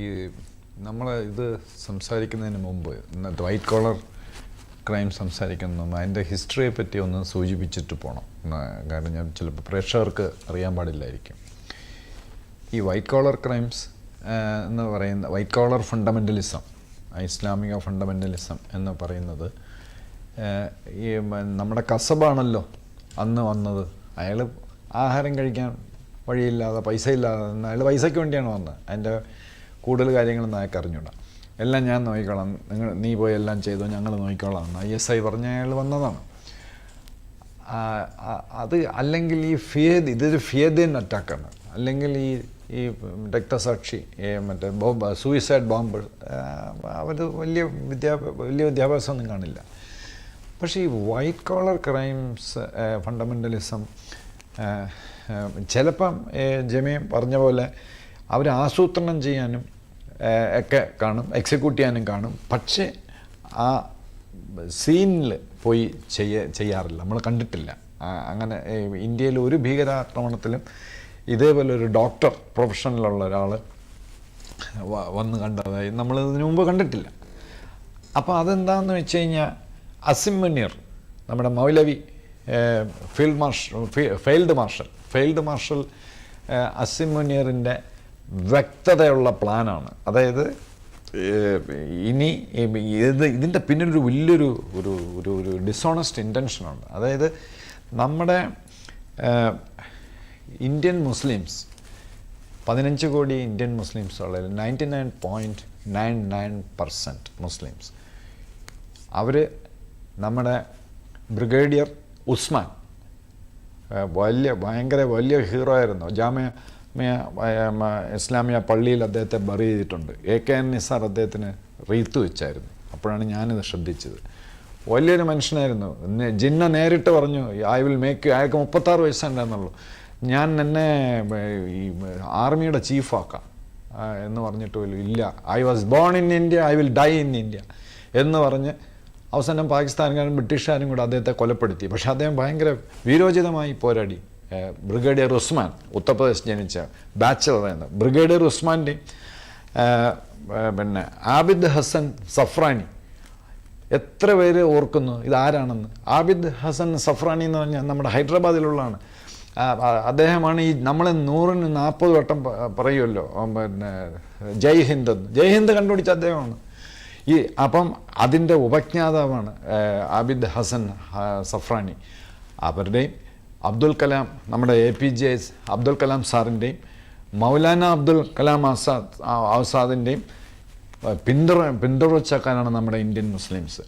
ഈ നമ്മൾ ഇത് സംസാരിക്കുന്നതിന് മുമ്പ് ഇന്നത്തെ വൈറ്റ് കോളർ ക്രൈം സംസാരിക്കുന്ന. മുമ്പ് അതിന്റെ ഹിസ്റ്ററിയെ പറ്റി ഒന്ന് സൂചിപ്പിച്ചിട്ട് പോകണം കാരണം ഞാൻ ചിലപ്പോൾ പ്രേക്ഷകർക്ക് അറിയാൻ പാടില്ലായിരിക്കും. ഈ വൈറ്റ് കോളർ ക്രൈംസ് എന്ന് പറയുന്ന വൈറ്റ് കോളർ ഫണ്ടമെന്റലിസം ഇസ്ലാമിക ഫണ്ടമെന്റലിസം എന്ന് പറയുന്നത് ഈ നമ്മുടെ കസബാണല്ലോ അന്ന് വന്നത്. അയാൾ ആഹാരം കഴിക്കാൻ വഴിയില്ലാതെ പൈസ ഇല്ലാതെ അയാൾ പൈസയ്ക്ക് വേണ്ടിയാണ് വന്നത്. അതിന്റെ കൂടുതൽ കാര്യങ്ങൾ നായക്ക് അറിഞ്ഞൂടാ. എല്ലാം ഞാൻ നോക്കിക്കോളാം. നിങ്ങൾ നീ പോയി എല്ലാം ചെയ്തോ ഞങ്ങൾ നോക്കിക്കോളാം ഐ എസ് ഐ പറഞ്ഞ അയാൾ വന്നതാണ് അത് അല്ലെങ്കിൽ ഈ ഫിയേദ് ഇതൊരു ഫിയേദിയൻ അറ്റാക്കാണ്. അല്ലെങ്കിൽ ഈ ഈ രക്തസാക്ഷി മറ്റേ ബോംബ് സൂയിസൈഡ് ബോംബ് അവർ വലിയ വിദ്യാഭ്യാസ വലിയ വിദ്യാഭ്യാസമൊന്നും കാണില്ല. പക്ഷേ ഈ വൈറ്റ് കോളർ ക്രൈംസ് ഫണ്ടമെന്റലിസം ചിലപ്പം ജമയം പറഞ്ഞ പോലെ അവർ ആസൂത്രണം ചെയ്യാനും ഒക്കെ കാണും എക്സിക്യൂട്ട് ചെയ്യാനും കാണും. പക്ഷേ ആ സീനിൽ പോയി ചെയ്യ ചെയ്യാറില്ല. നമ്മൾ കണ്ടിട്ടില്ല. അങ്ങനെ ഇന്ത്യയിൽ ഒരു ഭീകരാക്രമണത്തിലും ഇതേപോലെ ഒരു ഡോക്ടർ പ്രൊഫഷനിലുള്ള ഒരാൾ വന്ന് കണ്ടതായി നമ്മൾ ഇതിനു മുമ്പ് കണ്ടിട്ടില്ല. അപ്പോൾ അതെന്താണെന്ന് വെച്ച് കഴിഞ്ഞാൽ അസിം മുനീർ നമ്മുടെ മൗലവി ഫീൽഡ് മാർഷൽ ഫീ- field marshal field marshal Asim മുനീറിന്റെ വ്യക്തതയുള്ള പ്ലാനാണ്. അതായത് ഇനി ഇത് ഇതിന്റെ പിന്നിലൊരു വലിയൊരു ഒരു ഒരു ഒരു ഡിസോണസ്റ്റ് ഇന്റൻഷനുണ്ട് അതായത് നമ്മുടെ ഇന്ത്യൻ മുസ്ലിംസ് പതിനഞ്ച് കോടി ഇന്ത്യൻ മുസ്ലിംസ് ഉള്ളതിൽ ninety nine point nine nine percent Muslims. അവർ നമ്മുടെ ബ്രിഗേഡിയർ ഉസ്മാൻ വലിയ ഭയങ്കര വലിയ ഹീറോ ആയിരുന്നു. ജാമ്യ ഇസ്ലാമിയ പള്ളിയിൽ അദ്ദേഹത്തെ ബറി ചെയ്തിട്ടുണ്ട്. എ കെ എൻ നിസാർ അദ്ദേഹത്തിന് റീത്ത് വെച്ചായിരുന്നു. അപ്പോഴാണ് ഞാനിത് ശ്രദ്ധിച്ചത്. വലിയൊരു മനുഷ്യനായിരുന്നു. ജിന്ന നേരിട്ട് പറഞ്ഞു ഐ വിൽ മേക്ക് അയാൾക്ക് മുപ്പത്താറ് വയസ്സുണ്ടെന്നുള്ളൂ ഞാൻ എന്നെ ഈ ആർമിയുടെ ചീഫാക്കാം എന്ന് പറഞ്ഞിട്ട് പോലും ഇല്ല. I was born in India I will die in India എന്ന് പറഞ്ഞ് അവസാനം പാകിസ്ഥാൻകാരും ബ്രിട്ടീഷുകാരും കൂടെ അദ്ദേഹത്തെ കൊലപ്പെടുത്തി. പക്ഷേ അദ്ദേഹം ഭയങ്കര വീരോചിതമായി പോരാടി. ബ്രിഗേഡിയർ ഉസ്മാൻ ഉത്തർപ്രദേശ് ജനിച്ച ബാച്ചലർ എന്ന ബ്രിഗേഡിയർ ഏഹ്, പിന്നെ ആബിദ് ഹസൻ സഫ്രാനി. എത്ര പേര് ഓർക്കുന്നു? ഇതാരാണെന്ന് ആബിദ് ഹസൻ സഫ്രാനി എന്ന് പറഞ്ഞാൽ നമ്മുടെ ഹൈദരാബാദിലുള്ളതാണ്. അദ്ദേഹമാണ് ഈ നമ്മളെ നൂറിന് നാൽപ്പത് വട്ടം പറയുമല്ലോ പിന്നെ ജയ് ഹിന്ദ് ജയ് ഹിന്ദ് കണ്ടുപിടിച്ച അദ്ദേഹമാണ്. ഈ അപ്പം അതിന്റെ ഉപജ്ഞാതാവാണ് ആബിദ് ഹസൻ സഫ്രാനി. അവരുടെയും അബ്ദുൽ കലാം നമ്മുടെ A P J Abdul Kalam സാറിന്റെയും Maulana Abdul Kalam Azad ആസാദിന്റെയും പിന്തുട പിന്തുടർച്ചക്കാരാണ് നമ്മുടെ ഇന്ത്യൻ മുസ്ലിംസ്.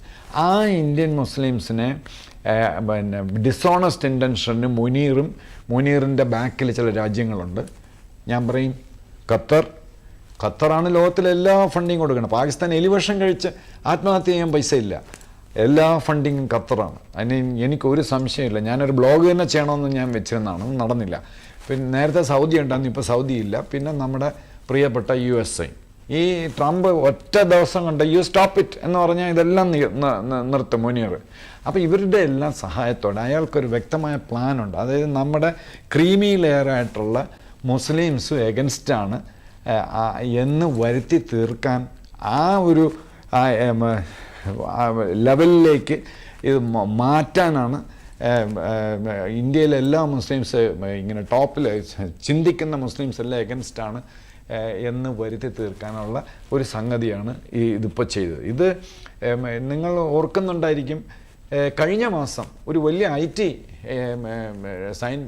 ആ ഇന്ത്യൻ മുസ്ലിംസിനെ പിന്നെ ഡിസോണസ്റ്റ് ഇന്റൻഷന് മുനീറും മുനീറിന്റെ ബാക്കിൽ ചില രാജ്യങ്ങളുണ്ട്. ഞാൻ പറയും ഖത്തർ. ഖത്തറാണ് ലോകത്തിലെല്ലാ ഫണ്ടിങ് കൊടുക്കുന്നത് പാകിസ്ഥാൻ എലിവേഷൻ കഴിച്ച് ആത്മഹത്യ ചെയ്യാൻ പൈസ ഇല്ല എല്ലാ ഫണ്ടിങ്ങും ഖത്തറാണ്. അതിന് എനിക്കൊരു സംശയമില്ല. ഞാനൊരു ബ്ലോഗ് തന്നെ ചെയ്യണമെന്ന് ഞാൻ വെച്ചിരുന്നതാണ്. നടന്നില്ല. പിന്നെ നേരത്തെ സൗദി ഉണ്ടായിരുന്നു ഇപ്പോൾ സൗദി ഇല്ല. പിന്നെ നമ്മുടെ പ്രിയപ്പെട്ട യു എസ് ഐ. ഈ ട്രംപ് ഒറ്റ ദിവസം കൊണ്ട് യു സ്റ്റോപ്പ് ഇറ്റ് എന്ന് പറഞ്ഞാൽ ഇതെല്ലാം നിർത്തും മുനീർ. അപ്പോൾ ഇവരുടെ എല്ലാം സഹായത്തോടെ അയാൾക്കൊരു വ്യക്തമായ പ്ലാനുണ്ട് അതായത് നമ്മുടെ ക്രീമി ലെയറായിട്ടുള്ള മുസ്ലിംസും എഗൻസ്റ്റാണ് എന്ന് വരുത്തി തീർക്കാൻ ആ ഒരു ലെവലിലേക്ക് ഇത് മാറ്റാനാണ് ഏം, ഏം, ഇന്ത്യയിലെ എല്ലാ മുസ്ലിംസ് ഇങ്ങനെ ടോപ്പിൽ ചിന്തിക്കുന്ന മുസ്ലിംസ് എല്ലാം എഗൻസ്റ്റാണ് എന്ന് വരുത്തി തീർക്കാനുള്ള ഒരു സംഗതിയാണ് ഈ ഇതിപ്പോൾ ചെയ്തത്. ഇത് നിങ്ങൾ ഓർക്കുന്നുണ്ടായിരിക്കും കഴിഞ്ഞ മാസം ഒരു വലിയ I T sign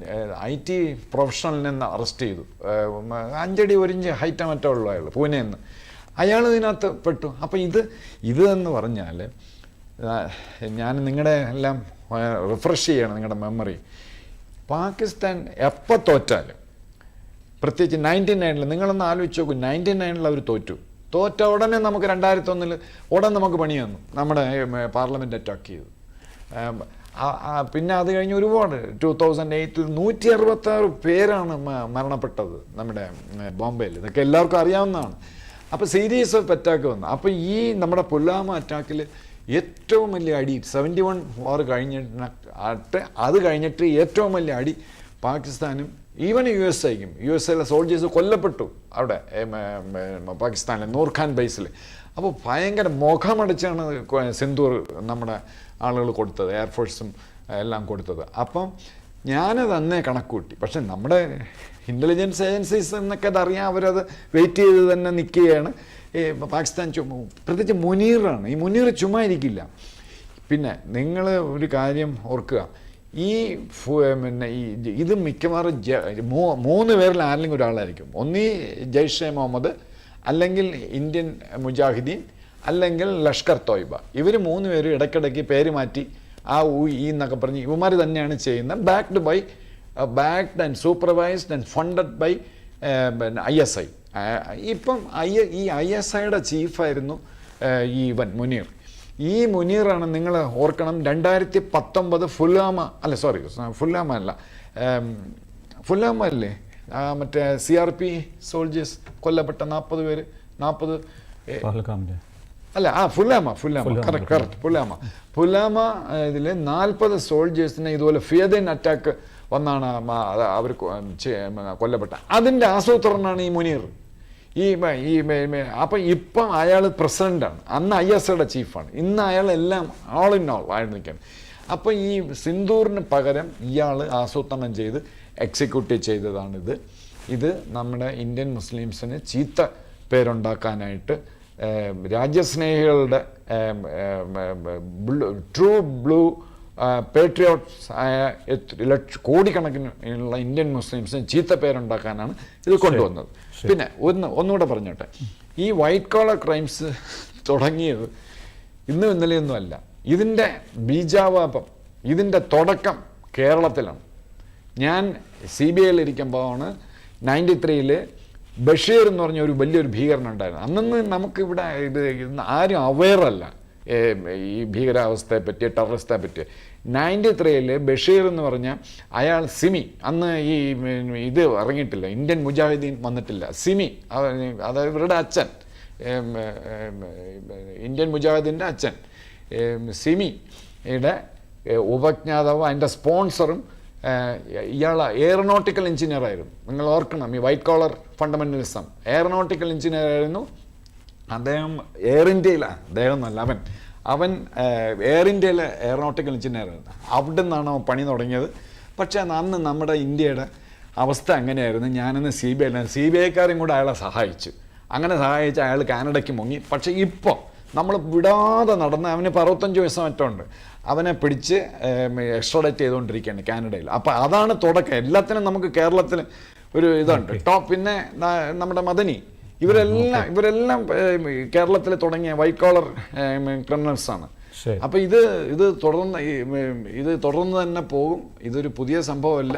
I T പ്രൊഫഷണലിനെ arrest ചെയ്തു. അഞ്ചടി ഒരിഞ്ച് ഹൈറ്റ് മറ്റോ പൂനെ നിന്ന് അയാൾ ഇതിനകത്ത് പെട്ടു. അപ്പോൾ ഇത് ഇത് എന്ന് പറഞ്ഞാൽ ഞാൻ നിങ്ങളുടെ എല്ലാം റിഫ്രഷ് ചെയ്യണം നിങ്ങളുടെ മെമ്മറി പാകിസ്ഥാൻ എപ്പോൾ തോറ്റാലും പ്രത്യേകിച്ച് നയന്റി നയനിൽ നിങ്ങളൊന്ന് ആലോചിച്ച് നോക്കൂ നയന്റി നയനിൽ അവർ തോറ്റു. തോറ്റ ഉടനെ നമുക്ക് രണ്ടായിരത്തി ഒന്നിൽ ഉടൻ നമുക്ക് പണി വന്നു. നമ്മുടെ പാർലമെന്റ് അറ്റാക്ക് ചെയ്തു. പിന്നെ അത് കഴിഞ്ഞ് ഒരുപാട് ടു തൗസൻഡ് എയ്റ്റിൽ നൂറ്റി അറുപത്താറ് പേരാണ് മരണപ്പെട്ടത് നമ്മുടെ ബോംബെയിൽ. ഇതൊക്കെ എല്ലാവർക്കും അറിയാവുന്നതാണ്. അപ്പോൾ സീരീസ് ഓഫ് അറ്റാക്ക് വന്നു. അപ്പോൾ ഈ നമ്മുടെ പുൽവാമ അറ്റാക്കിൽ ഏറ്റവും വലിയ അടി സെവന്റി വൺ വാർ കഴിഞ്ഞിട്ട് അത് കഴിഞ്ഞിട്ട് ഏറ്റവും വലിയ അടി പാകിസ്ഥാനും ഈവൻ യു എസ് ഐക്കും യു എസ് ഐയിലെ സോൾജേഴ്സ് കൊല്ലപ്പെട്ടു അവിടെ പാകിസ്ഥാനിലെ നൂർഖാൻ ബേസിൽ അപ്പോൾ ഭയങ്കര മുഖമടച്ചാണ് സിന്ധൂർ നമ്മുടെ ആളുകൾ കൊടുത്തത് എയർഫോഴ്സും എല്ലാം കൊടുത്തത്. അപ്പം ഞാനത് അന്നേ കണക്കുകൂട്ടി പക്ഷെ നമ്മുടെ ഇന്റലിജൻസ് ഏജൻസീസ് എന്നൊക്കെ അതറിയാം അവരത് വെയിറ്റ് ചെയ്ത് തന്നെ നിൽക്കുകയാണ് പാകിസ്ഥാൻ ചുമ പ്രത്യേകിച്ച് മുനീറാണ്. ഈ മുനീർ ചുമ്മാ ഇരിക്കില്ല പിന്നെ നിങ്ങൾ ഒരു കാര്യം ഓർക്കുക. ഈ പിന്നെ ഈ ഇത് മിക്കവാറും ജ- മൂന്ന് പേരിൽ ആരെങ്കിലും ഒരാളായിരിക്കും. ഒന്നീ ജയ്ഷെ മുഹമ്മദ് അല്ലെങ്കിൽ ഇന്ത്യൻ മുജാഹിദീൻ അല്ലെങ്കിൽ ലഷ്കർ തോയ്ബ. ഇവർ മൂന്ന് പേരും ഇടയ്ക്കിടയ്ക്ക് പേര് മാറ്റി ആ ഊ ഈ എന്നൊക്കെ പറഞ്ഞ് ഇവന്മാർ തന്നെയാണ് ചെയ്യുന്നത്. Backed by backed and supervised and funded by പിന്നെ ഐ എസ് ഐ ഇപ്പം ഐ ഈ ഐ എസ് ഐയുടെ ചീഫായിരുന്നു ഈ ഇവൻ മുനീർ. ഈ മുനീറാണ് നിങ്ങൾ ഓർക്കണം രണ്ടായിരത്തി പത്തൊമ്പത് ഫുല്ലാമ അല്ല സോറി ഫുല്ലാമ അല്ല ഫുല്ലാമ അല്ലേ? മറ്റേ സി ആർ പി സോൾജേഴ്സ് കൊല്ലപ്പെട്ട നാൽപ്പത് പേര് നാൽപ്പത്. അല്ല ആ ഫുല്ലാമ ഫുല്ലാമ കറക്റ്റ് കറക്റ്റ് ഫുല്ലാമ ഫുല്ലാമ ഇതിൽ നാൽപ്പത് സോൾജേഴ്സിനെ ഇതുപോലെ ഫിയദൈൻ അറ്റാക്ക് വന്നാണ് അവർ കൊല്ലപ്പെട്ട. അതിന്റെ ആസൂത്രണമാണ് ഈ മുനീർ. ഈ ഈ അപ്പം ഇപ്പം അയാൾ പ്രസിഡന്റാണ് അന്ന് ഐ എസ് എയുടെ ചീഫാണ് ഇന്ന് അയാൾ എല്ലാം ആൾ ഇൻ ഓൾ ആയിട്ട് നിൽക്കുകയാണ്. അപ്പം ഈ സിന്ദൂറിന് പകരം ഇയാൾ ആസൂത്രണം ചെയ്ത് എക്സിക്യൂട്ടീവ് ചെയ്തതാണിത്. ഇത് നമ്മുടെ ഇന്ത്യൻ മുസ്ലിംസിന് ചീത്ത പേരുണ്ടാക്കാനായിട്ട് രാജ്യസ്നേഹികളുടെ ട്രൂ ബ്ലൂ പേട്രിയോട്ട്സ് ആയ ലക്ഷ കോടിക്കണക്കിന് ഉള്ള ഇന്ത്യൻ മുസ്ലിംസിന് ചീത്ത പേരുണ്ടാക്കാനാണ് ഇത് കൊണ്ടുവന്നത്. പിന്നെ ഒന്ന് ഒന്നുകൂടെ പറഞ്ഞോട്ടെ. ഈ വൈറ്റ് കോളർ ക്രൈംസ് തുടങ്ങിയത് ഇന്നും ഇന്നലെയൊന്നും അല്ല. ഇതിന്റെ ബീജാവാപം ഇതിന്റെ തുടക്കം കേരളത്തിലാണ്. ഞാൻ സി ബി ഐയിലിരിക്കുമ്പോഴാണ് നയന്റി ത്രീയിൽ ബഷീർ എന്ന് പറഞ്ഞ ഒരു വലിയൊരു ഭീകരനുണ്ടായിരുന്നു അന്നൊന്ന് നമുക്കിവിടെ ഇത് ആരും അവെയറല്ല ഈ ഭീകരാവസ്ഥയെ പറ്റി ടെററിസ്റ്റെ പറ്റി നയന്റി ത്രീയിൽ ബഷീർ എന്ന് പറഞ്ഞ അയാൾ സിമി. അന്ന് ഈ ഇത് ഇറങ്ങിയിട്ടില്ല. ഇന്ത്യൻ മുജാഹിദീൻ വന്നിട്ടില്ല. സിമി അതായത് ഇവരുടെ അച്ഛൻ. ഇന്ത്യൻ മുജാഹിദിന്റെ അച്ഛൻ. സിമിയുടെ ഉപജ്ഞാതാവും അതിന്റെ സ്പോൺസറും ഇയാൾ എയറോനോട്ടിക്കൽ എഞ്ചിനീയർ ആയിരുന്നു. നിങ്ങൾ ഓർക്കണം ഈ white collar fundamentalism aeronautical engineer ആയിരുന്നു. അദ്ദേഹം എയർ ഇന്ത്യയിലാണ് അദ്ദേഹം എന്നല്ല അവൻ. അവൻ എയർ ഇന്ത്യയിലെ എയറോനോട്ടിക്കൽ എഞ്ചിനീയർ ആയിരുന്നു. അവിടെ നിന്നാണ് അവൻ പണി തുടങ്ങിയത്. പക്ഷേ അന്ന് നമ്മുടെ ഇന്ത്യയുടെ അവസ്ഥ അങ്ങനെയായിരുന്നു. ഞാനന്ന് C B I C B ഐക്കാരും കൂടെ അയാളെ സഹായിച്ചു. അങ്ങനെ സഹായിച്ച് അയാൾ കാനഡയ്ക്ക് മുങ്ങി. പക്ഷേ ഇപ്പോൾ നമ്മൾ വിടാതെ നടന്ന് അവന് ഇപ്പോൾ അറുപത്തഞ്ച് വയസ്സ് മറ്റോ ഉണ്ട്. അവനെ പിടിച്ച് എക്സ്ട്രോഡക്റ്റ് ചെയ്തുകൊണ്ടിരിക്കുകയാണ് കാനഡയിൽ. അപ്പോൾ അതാണ് തുടക്കം. എല്ലാത്തിനും നമുക്ക് കേരളത്തിൽ ഒരു ഇതുണ്ട്. ടോപ്പ് പിന്നെ നമ്മുടെ മദനി. ഇവരെല്ലാം ഇവരെല്ലാം കേരളത്തിൽ തുടങ്ങിയ വൈറ്റ് കോളർ ക്രിമിനൽസ് ആണ്. ശരി. അപ്പൊ ഇത് ഇത് തുടർന്ന് ഇത് തുടർന്ന് തന്നെ പോകും. ഇതൊരു പുതിയ സംഭവമല്ല.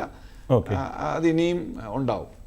അത് ഇനിയും ഉണ്ടാവും.